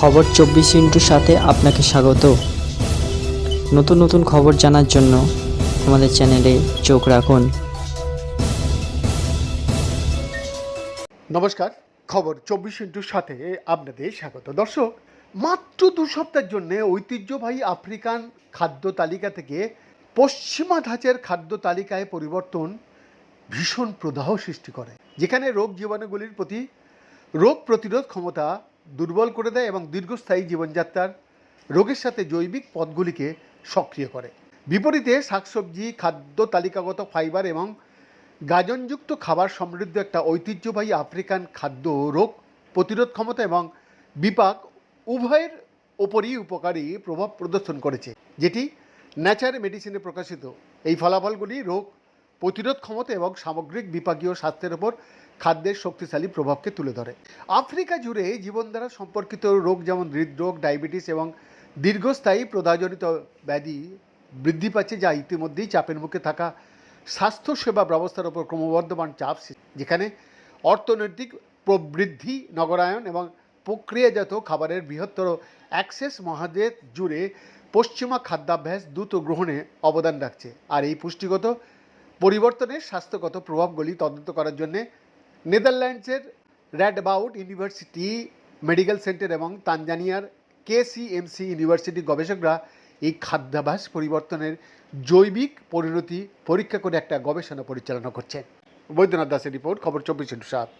খবর চব্বিশ ইন্টুর সাথে আপনাকে স্বাগত। নতুন নতুন খবর জানার জন্য আমাদের চ্যানেলে চোখ রাখুন। নমস্কার, খবর চব্বিশ ইন্টুর সাথে আপনাদের স্বাগত। দর্শক, মাত্র দু সপ্তাহের জন্য ঐতিহ্যবাহী আফ্রিকান খাদ্য তালিকা থেকে পশ্চিমা ধাঁচের খাদ্য তালিকায় পরিবর্তন ভীষণ প্রদাহ সৃষ্টি করে। যেখানে রোগ জীবাণুগুলির প্রতি রোগ প্রতিরোধ ক্ষমতা দুর্বল করে দেয় এবং দীর্ঘস্থায়ী জীবনযাত্রার রোগের সাথে জৈবিক পথগুলিকে সক্রিয় করে। বিপরীতে শাকসবজি, খাদ্য তালিকাগত ফাইবার এবং গাজনযুক্ত খাবার সমৃদ্ধ একটা ঐতিহ্যবাহী আফ্রিকান খাদ্য রোগ প্রতিরোধ ক্ষমতা এবং বিপাক উভয়ের ওপরই উপকারী প্রভাব প্রদর্শন করেছে, যেটি ন্যাচার মেডিসিনে প্রকাশিত। এই ফলাফলগুলি রোগ প্রতিরোধ ক্ষমতা এবং সামগ্রিক বিপাকীয় স্বাস্থ্যের ওপর খাদ্যের শক্তিশালী প্রভাবকে তুলে ধরে। আফ্রিকা জুড়ে জীবনধারা সম্পর্কিত রোগ যেমন হৃদরোগ, ডায়াবেটিস এবং দীর্ঘস্থায়ী প্রদাহজনিত ব্যাধি বৃদ্ধি পাচ্ছে যা ইতিমধ্যেই চাপের মুখে থাকা স্বাস্থ্যসেবা ব্যবস্থার উপর ক্রমবর্ধমান চাপ যেখানে অর্থনৈতিক প্রবৃদ্ধি, নগরায়ন এবং প্রক্রিয়াজাত খাবারের বৃহত্তর অ্যাক্সেস মহাদেশ জুড়ে পশ্চিমা খাদ্যাভ্যাস দ্রুত গ্রহণে অবদান রাখছে। আর এই পুষ্টিগত পরিবর্তনের স্বাস্থ্যগত প্রভাবগুলি তদন্ত করার জন্য নেদারল্যান্ডসের র্যাডবাউট ইউনিভার্সিটি মেডিকেল সেন্টার এবং তানজানিয়ার কেসিএমসি ইউনিভার্সিটি গবেষকরা এই খাদ্যাভ্যাস পরিবর্তনের জৈবিক পরিণতি পরীক্ষা করে একটা গবেষণা পরিচালনা করছেন। বৈদ্যনাথ দাসের রিপোর্ট, খবর চব্বিশ সাত।